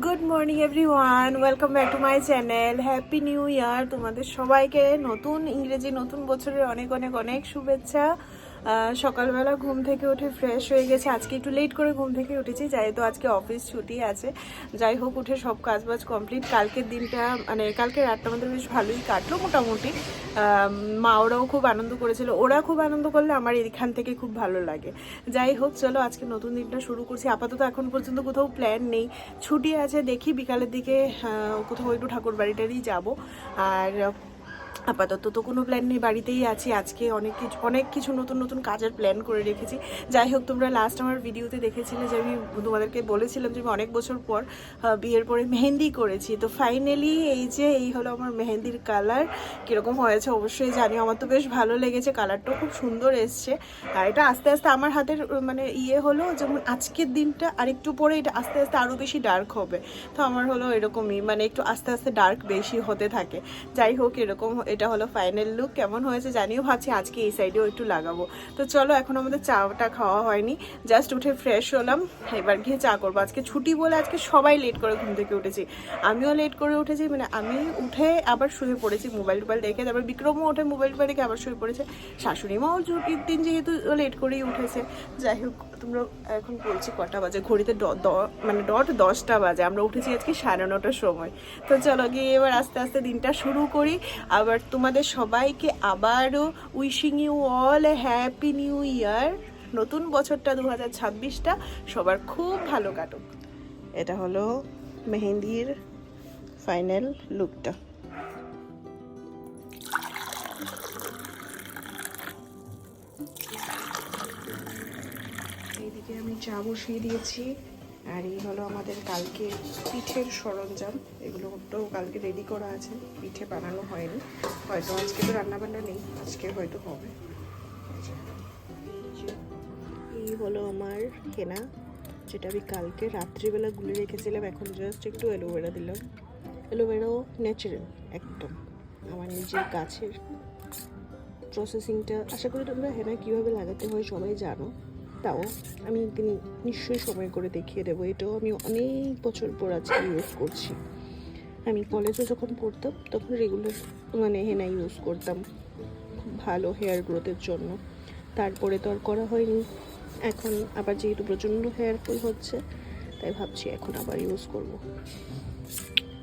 Good morning everyone welcome back to my channel happy new year তোমাদের সবাইকে নতুন ইংরেজি, নতুন বছরের অনেক অনেক অনেক শুভেচ্ছা। সকালবেলা ঘুম থেকে উঠে ফ্রেশ হয়ে গেছে। আজকে একটু লেট করে ঘুম থেকে উঠেছি, যেহেতু আজকে অফিস ছুটি আছে। যাই হোক, উঠে সব কাজবাজ কমপ্লিট কালকের দিনটা মানে কালকে রাতটা আমাদের বেশ ভালোই কাটলো মোটামুটি। মা ওরাও খুব আনন্দ করেছিল। ওরা খুব আনন্দ করলে আমার এখান থেকে খুব ভালো লাগে। যাই হোক, চলো আজকে নতুন দিনটা শুরু করছি। আপাতত এখন পর্যন্ত কোথাও প্ল্যান নেই। ছুটি আছে, দেখি বিকালের দিকে কোথাও একটু ঠাকুর বাড়িটারই যাব। আর আপাতত তো কোনো প্ল্যান নেই, বাড়িতেই আছি। আজকে অনেক কিছু অনেক কিছু নতুন নতুন কাজের প্ল্যান করে রেখেছি। যাই হোক, তোমরা লাস্ট আমার ভিডিওতে দেখেছিলে যে আমি তোমাদেরকে বলেছিলাম যে আমি অনেক বছর পর বিয়ের পরে মেহেন্দি করেছি। তো ফাইনালি এই যে, এই হলো আমার মেহেন্দির কালার কীরকম হয়েছে অবশ্যই জানি আমার তো বেশ ভালো লেগেছে কালারটাও খুব সুন্দর এসছে। আর এটা আস্তে আস্তে আমার হাতের মানে ইয়ে হলো, যেমন আজকের দিনটা আরেকটু পরে এটা আস্তে আস্তে আরও বেশি ডার্ক হবে। তো আমার হলো এরকমই মানে একটু আস্তে আস্তে ডার্ক বেশি হতে থাকে। যাই হোক, এরকম এটা হলো ফাইনাল লুক কেমন হয়েছে জানিও ভাবছি, আজকে এই সাইডেও একটু লাগাবো। তো চলো, এখন আমাদের চাটা খাওয়া হয়নি জাস্ট উঠে ফ্রেশ হলাম, এবার গিয়ে চা করব। আজকে ছুটি বলে আজকে সবাই লেট করে ঘুম থেকে উঠেছি। আমিও লেট করে উঠেছি মানে আমি উঠে আবার শুয়ে পড়েছি মোবাইল টোবাইল দেখে, তারপর বিক্রমও উঠে মোবাইল টোবাইল দেখে আবার শুয়ে পড়েছে। শাশুড়ি মাও ছুটির দিন যেহেতু লেট করেই উঠেছে। যাই হোক, তোমরা এখন বলছি কটা বাজে? ঘড়িতে মানে ডট দশটা বাজে। আমরা উঠেছি আজকে সাড়ে নটার সময়। তো চলো গিয়ে এবার আস্তে আস্তে দিনটা শুরু করি। আবার তোমাদের সবাইকে আবারও wishing you all happy new year নতুন বছরটা দু হাজার ছাব্বিশটা সবার খুব ভালো কাটুক। এটা হলো মেহেন্দির ফাইনাল লুকটা এইদিকে আমি চা বসিয়ে দিয়েছি। আর এই হলো আমাদের কালকে পিঠের সরঞ্জাম। এগুলো তো কালকে রেডি করা আছে। পিঠে বানানো হয়নি। হয়তো আজকে তো রান্নাবান্না নেই। আজকে হয়তো হবে। এই হলো আমার কেনা, যেটা আমি কালকে রাত্রিবেলা গুলে রেখেছিলাম। এখন জাস্ট একটু অ্যালোভেরা দিলাম। অ্যালোভেরাও ন্যাচারাল একদম। আমার নিজের গাছের প্রসেসিংটা আশা করি তোমরা হেনা কীভাবে লাগাতে হয় সবাই জানো। তাও আমি একদিন নিশ্চয়ই সময় করে দেখিয়ে দেবো। এটাও আমি অনেক বছর পর আজকে ইউজ করছি। আমি কলেজে যখন পড়তাম, তখন রেগুলার মানে হেনা ইউজ করতাম খুব ভালো হেয়ার গ্রোথের জন্য। তারপরে তো আর করা হয়নি। এখন আবার যেহেতু প্রচণ্ড হেয়ার ফল হচ্ছে, তাই ভাবছি এখন আবার ইউজ করব।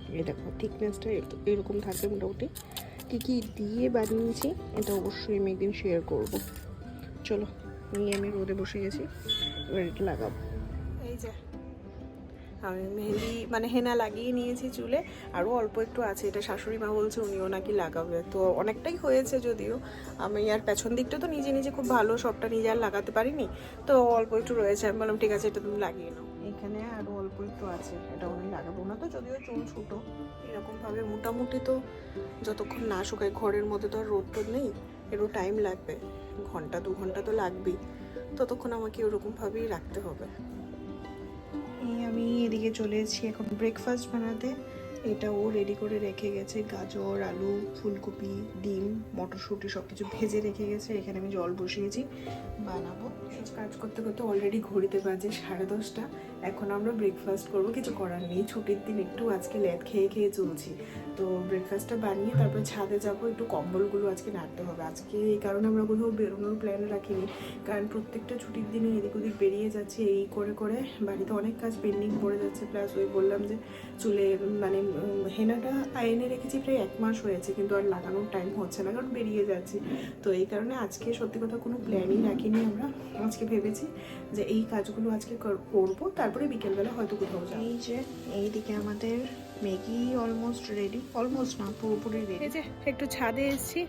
এই দেখো থিকনেসটা এরকম থাকবে মোটামুটি। কী কী দিয়ে বানিয়েছি, এটা অবশ্যই আমি একদিন শেয়ার করব। চলো। নিয়ে আমি রোদে বসে গেছি, এবার এটা লাগাবো। এই যে, আমি মেহেন্দি মানে হেনা লাগিয়ে নিয়েছি চুলে, আরও অল্প একটু আছে, এটা শাশুড়ি মা বলছে উনিও নাকি লাগাবে। তো অনেকটাই হয়েছে যদিও, আমি আর পেছন দিকটা তো নিজে নিজে খুব ভালো, সবটা নিজে আর লাগাতে পারিনি, তো অল্প একটু রয়েছে, আমি বললাম ঠিক আছে, এটা তুমি লাগিয়ে নাও। এখানে আরও অল্প একটু আছে, এটা উনি লাগাবো না তো, যদিও চুল ছোটো, এরকমভাবে মোটামুটি তো যতক্ষণ না শুকায়, ঘরের মধ্যে তো আর রোদ টোদ নেই একটু টাইম লাগবে। ঘণ্টা দু ঘণ্টা তো লাগবেই। ততক্ষণ আমাকে ওরকমভাবেই রাখতে হবে। এই আমি এদিকে চলে এসেছি এখন ব্রেকফাস্ট বানাতে। এটা ও রেডি করে রেখে গেছে। গাজর আলু ফুলকপি ডিম মটরশুঁটি সব কিছু ভেজে রেখে গেছে। এখানে আমি জল বসিয়েছি। বানাবো। কাজ করতে করতে অলরেডি ঘড়িতে বাজে সাড়ে দশটা। এখন আমরা ব্রেকফাস্ট করব। কিছু করার নেই, ছুটির দিন একটু আজকে লেট খেয়ে খেয়ে চলছি। তো ব্রেকফাস্টটা বানিয়ে তারপর ছাদে যাব, একটু কম্বলগুলো আজকে নাড়তে হবে। আজকে এই কারণে আমরা কোথাও বেরোনোর প্ল্যান রাখিনি। কারণ প্রত্যেকটা ছুটির দিনে এদিক ওদিক বেরিয়ে যাচ্ছে, এই করে করে। বাড়িতে অনেক কাজ পেন্ডিং পড়ে যাচ্ছে। প্লাস ওই বললাম যে চুলে মানে হেনাটা এনে রেখেছি প্রায় এক মাস হয়েছে। কিন্তু আর লাগানোর টাইম হচ্ছে না, কারণ বেরিয়ে যাচ্ছি। তো এই কারণে আজকে সত্যি কথা কোনো প্ল্যানই রাখিনি আমরা। আজকে ভেবেছি যে এই কাজগুলো আজকে কর- করব। তারপরে বিকেলবেলা হয়তো কোথাও যাব। এই যে এইদিকে আমাদের ম্যাগি অলমোস্ট রেডি অলমোস্ট না পুরোপুরি রেডি এই যে একটু ছাদে এসেছি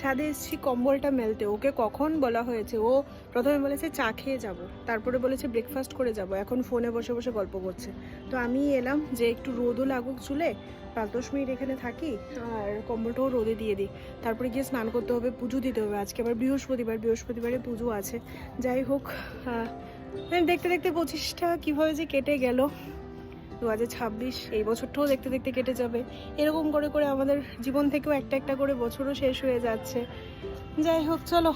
ছাদে এসেছি কম্বলটা মেলতে। ওকে কখন বলা হয়েছে? ও প্রথমে বলেছে চা খেয়ে যাব। তারপরে বলেছে ব্রেকফাস্ট করে যাব। এখন ফোনে বসে বসে গল্প করছে। তো আমি এলাম যে একটু রোদও লাগুক চুলে পাঁচ দশ মিনিট এখানে থাকি আর কম্বলটাও রোদে দিয়ে দিই। তারপরে গিয়ে স্নান করতে হবে পুজো দিতে হবে। আজকে আবার বৃহস্পতিবার বৃহস্পতিবারে পুজো আছে। যাই হোক দেখতে দেখতে পঁচিশটা কীভাবে যে কেটে গেল দু হাজার ছাব্বিশ, এই বছরটাও দেখতে দেখতে কেটে যাবে। এরকম করে করে আমাদের জীবন থেকেও একটা একটা করে বছরও শেষ হয়ে যাচ্ছে। যাই হোক, চলো।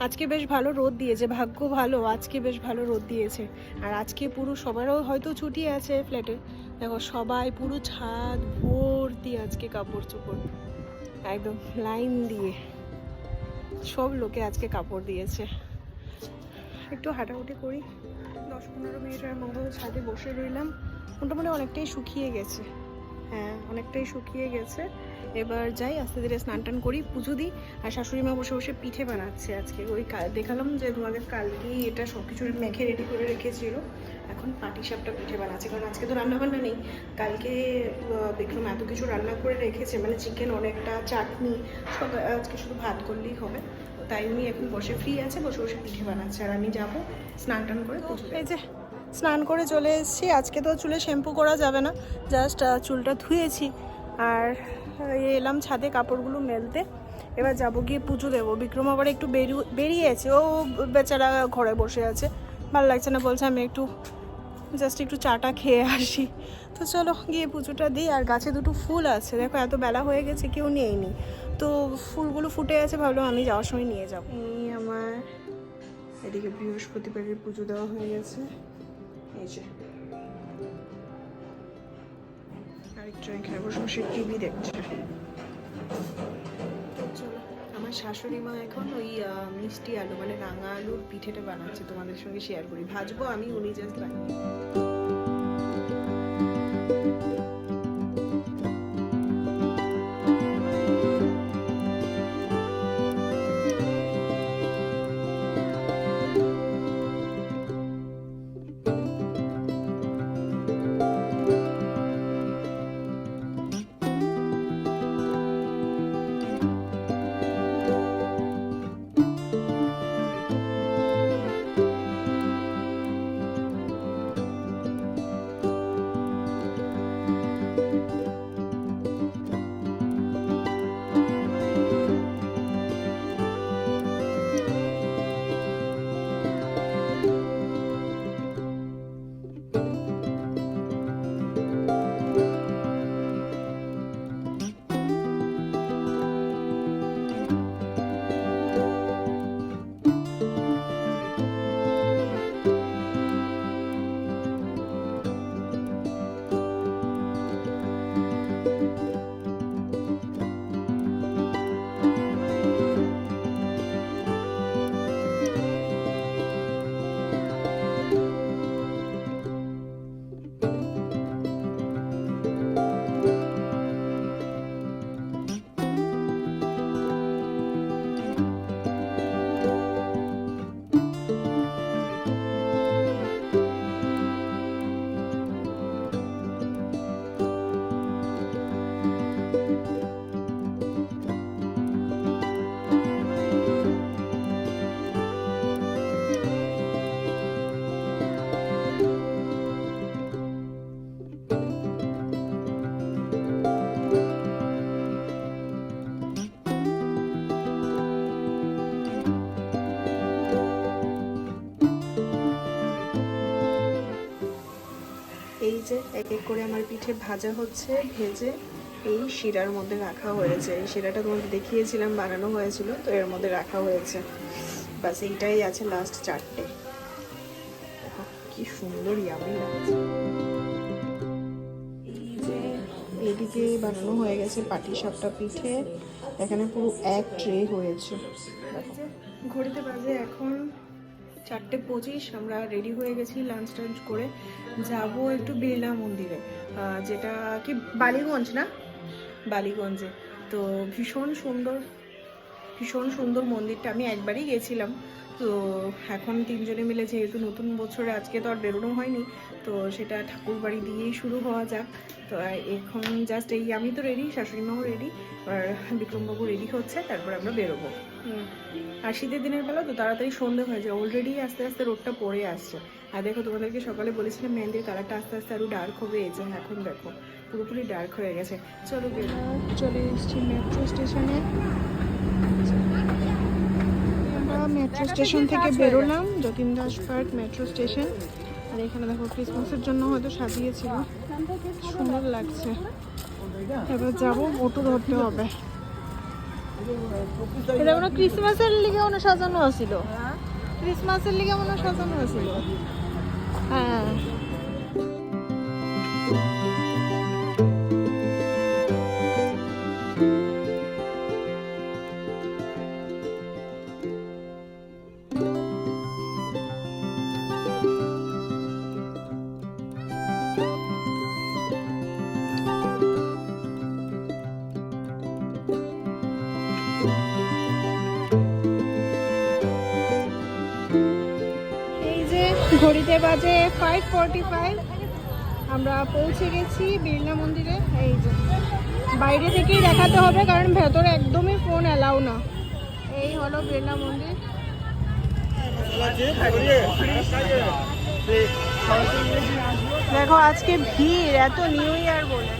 আজকে বেশ ভালো রোদ দিয়েছে, ভাগ্য ভালো, আজকে বেশ ভালো রোদ দিয়েছে। আর আজকে পুরো সবারও হয়তো ছুটি আছে ফ্ল্যাটে দেখো, সবাই পুরো ছাদ ভর্তি আজকে কাপড় চোপড়। একদম লাইন দিয়ে। সব লোকে আজকে কাপড় দিয়েছে। একটু হাঁটাহুটি করি। দশ পনেরো মিনিটের মতো ছাদে বসে রইলাম। মোটামুটি অনেকটাই শুকিয়ে গেছে। হ্যাঁ অনেকটাই শুকিয়ে গেছে। এবার যাই, আস্তে ধীরে স্নান টান করি, পুজো দিই, আর শাশুড়ি মা বসে বসে পিঠে বানাচ্ছে আজকে। ওই দেখালাম যে তোমাদের কালকেই এটা সব কিছু মেখে রেডি করে রেখেছিল। এখন পাটি সাপটা পিঠে বানাচ্ছে। কারণ আজকে তো রান্না বান্না নেই। কালকে বিক্রম এত কিছু রান্না করে রেখেছে। মানে চিকেন অনেকটা, চাটনি, সব আজকে শুধু ভাত করলেই হবে। তাই উনি এখন বসে ফ্রি আছে বসে বসে পিঠে বানাচ্ছে। আর আমি যাব স্নান টান করে এই যে স্নান করে চলে এসেছি। আজকে তো চুলে শ্যাম্পু করা যাবে না জাস্ট চুলটা ধুয়েছি। আর এলাম ছাদে কাপড়গুলো মেলতে। এবার যাব গিয়ে পুজো দেবো। বিক্রম আবার একটু বেরিয়ে বেরিয়েছে ও বেচারা ঘরে বসে আছে। ভালো লাগছে না বলছে আমি একটু জাস্ট একটু চাটা খেয়ে আসি। তো চলো গিয়ে পুজোটা দিই, আর গাছে দুটো ফুল আছে। দেখো এত বেলা হয়ে গেছে, কেউ নিয়েনি তো ফুলগুলো ফুটে আছে ভাবলাম আমি যাওয়ার সময় নিয়ে যাব। আমার এদিকে বৃহস্পতিবারের পুজো দেওয়া হয়ে গেছে। এই যে। এখানে বসে বসে টিভি দেখছে। আমার শাশুড়ি মা এখন ওই মিষ্টি আলু মানে রাঙা আলুর পিঠেটা বানাচ্ছে, তোমাদের সঙ্গে শেয়ার করি। ভাজবো আমি, উনি জাস্ট বানিয়ে যে এক এক করে আমার পিঠে ভাজা হচ্ছে, ভেজে এই শিরার মধ্যে রাখা হয়েছে। এই শিরাটা তোমাকে দেখিয়েছিলাম, বানানো হয়েছিল, তো এর মধ্যে রাখা হয়েছে। বাস এইটাই আছে লাস্ট চারটে। কি সুন্দর ইয়ামি লাগছে। এইদিকে বানানো হয়ে গেছে পাটি সাপটা পিঠে। এখানে পুরো এক ট্রে হয়েছে। ঘড়িতে বাজে এখন চারটে পঁচিশ আমরা রেডি হয়ে গেছি লাঞ্চ টাঞ্চ করে। যাব একটু বিড়লা মন্দিরে যেটা কি বালিগঞ্জ না? বালিগঞ্জে। তো ভীষণ সুন্দর ভীষণ সুন্দর মন্দিরটা। আমি একবারই গেছিলাম। তো এখন তিনজনে মিলে যেহেতু নতুন বছরে আজকে তো আর বেরোনো হয়নি তো সেটা ঠাকুর বাড়ি দিয়েই শুরু হওয়া যাক। তো এখন জাস্ট এই আমি তো রেডি শাশুড়ি মাও রেডি আর বিক্রমবাবু রেডি হচ্ছে তারপর আমরা বেরোবো। আর শীতের দিনের বেলা তো তাড়াতাড়ি সন্ধে হয়ে যায় অলরেডি আস্তে আস্তে রোডটা পড়ে আসছে। আর দেখো তোমাদেরকে সকালে বলেছিলাম মেহেন্দির কালারটা আস্তে আস্তে আরও ডার্ক হবে এই যে এখন দেখো পুরোপুরি ডার্ক হয়ে গেছে। চলো বেরো চলে এসছি মেট্রো স্টেশনে আমরা মেট্রো স্টেশন থেকে বেরোলাম Jatin Das park metro station. আর এখানে দেখো ক্রিসমাসের জন্য হয়তো সাজিয়েছিল। সুন্দর লাগছে। এবার যাব অটো ধরতে হবে। এটা মনে ক্রিসমাসের লিগে মনে সাজানো আছিল। ক্রিসমাসের লিগে মনে সাজানো আছিল। হ্যাঁ। Forty five. আমরা পৌঁছে গেছি বিড়লা মন্দিরে। এই যে, বাইরে থেকেই দেখাতে হবে, কারণ ভেতরে একদমই ফোন অ্যালাউ না। এই হলো বিড়লা মন্দির। দেখো, আজকে ভিড়, এত নিউ ইয়ার বলে।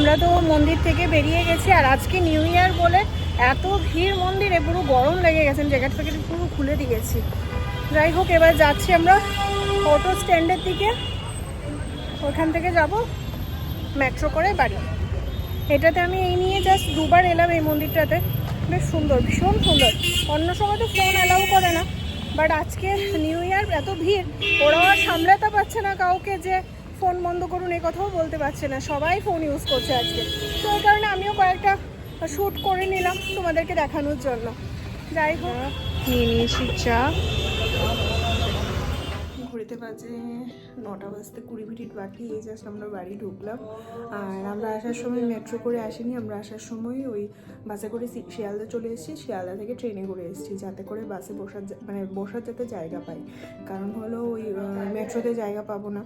আমরা তো মন্দির থেকে বেরিয়ে গেছি, আর আজকে নিউ ইয়ার বলে এত ভিড় মন্দিরে, পুরো গরম লেগে গেছে জ্যাকেট ফ্যাকেট পুরো খুলে দিয়েছি। যাই হোক, এবার যাচ্ছি আমরা অটো স্ট্যান্ডের দিকে। ওখান থেকে যাব মেট্রো করে বাড়ি। এটাতে আমি এই নিয়ে জাস্ট দুবার এলাম এই মন্দিরটাতে। বেশ সুন্দর, ভীষণ সুন্দর। অন্য সময় তো ফোন অ্যালাউ করে না বাট আজকে নিউ ইয়ার এত ভিড় ওরাও আর সামলাতে পারছে না কাউকে যে ফোন বন্ধ করুন এই কথাও বলতে পারছে না। সবাই ফোন ইউজ করছে আজকে। তো এই কারণে আমিও কয়েকটা শ্যুট করে নিলাম তোমাদেরকে দেখানোর জন্য। যাই হোক। নিয়ে নিয়েছি চা। ঘুরিতে বাজে নটা বাজতে কুড়ি মিনিট বাকি এই জাস্ট আমরা বাড়ি ঢুকলাম। আর আমরা আসার সময় মেট্রো করে আসিনি আমরা আসার সময় ওই বাসে করে শিয়ালদা চলে এসেছি। শিয়ালদা থেকে ট্রেনে করে এসেছি যাতে করে বাসে বসার মানে বসার যাতে জায়গা পাই। কারণ হলো ওই মেট্রোতে জায়গা পাবো না।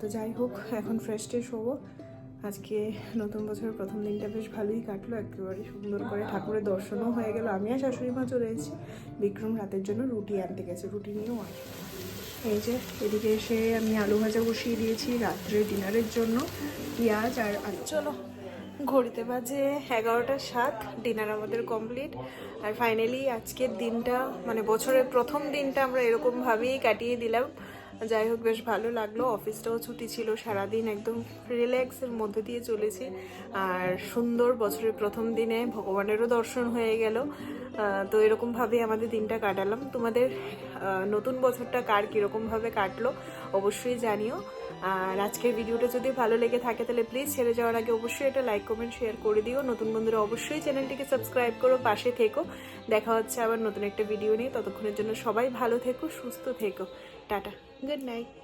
তো যাই হোক, এখন ফ্রেশ ট্রেশ হব। আজকে নতুন বছরের প্রথম দিনটা বেশ ভালোই কাটলো, একেবারে সুন্দর করে ঠাকুরের দর্শনও হয়ে গেল। আমি আর শাশুড়ি মা চলে এসেছি। বিক্রম রাতের জন্য রুটি আনতে গেছে, রুটি নিয়েও আসবে। এই যে, এদিকে এসে আমি আলু ভাজা বসিয়ে দিয়েছি রাত্রে ডিনারের জন্য, পেঁয়াজ আর আলু। চলো, ঘড়িতে বাজে এগারোটা সাত, ডিনার আমাদের কমপ্লিট আর ফাইনালি আজকের দিনটা মানে বছরের প্রথম দিনটা আমরা এরকমভাবেই কাটিয়ে দিলাম। যাই হোক, বেশ ভালো লাগল। অফিসটাও ছুটি ছিল, সারাদিন একদম রিল্যাক্সের মধ্যে দিয়ে চলেছি। আর সুন্দর বছরের প্রথম দিনে ভগবানেরও দর্শন হয়ে গেল। তো এরকমভাবে আমাদের দিনটা কাটালাম। তোমাদের নতুন বছরটা কার কীরকমভাবে কাটলো অবশ্যই জানিও। আর আজকের ভিডিওটা যদি ভালো লেগে থাকে, তাহলে প্লিজ ছেড়ে যাওয়ার আগে অবশ্যই এটা লাইক কমেন্ট শেয়ার করে দিও। নতুন বন্ধুরা অবশ্যই চ্যানেলটিকে সাবস্ক্রাইব করো, পাশে থেকো। দেখা হচ্ছে আবার নতুন একটা ভিডিও নিয়ে। ততক্ষণের জন্য সবাই ভালো থেকো, সুস্থ থেকো। Tata good night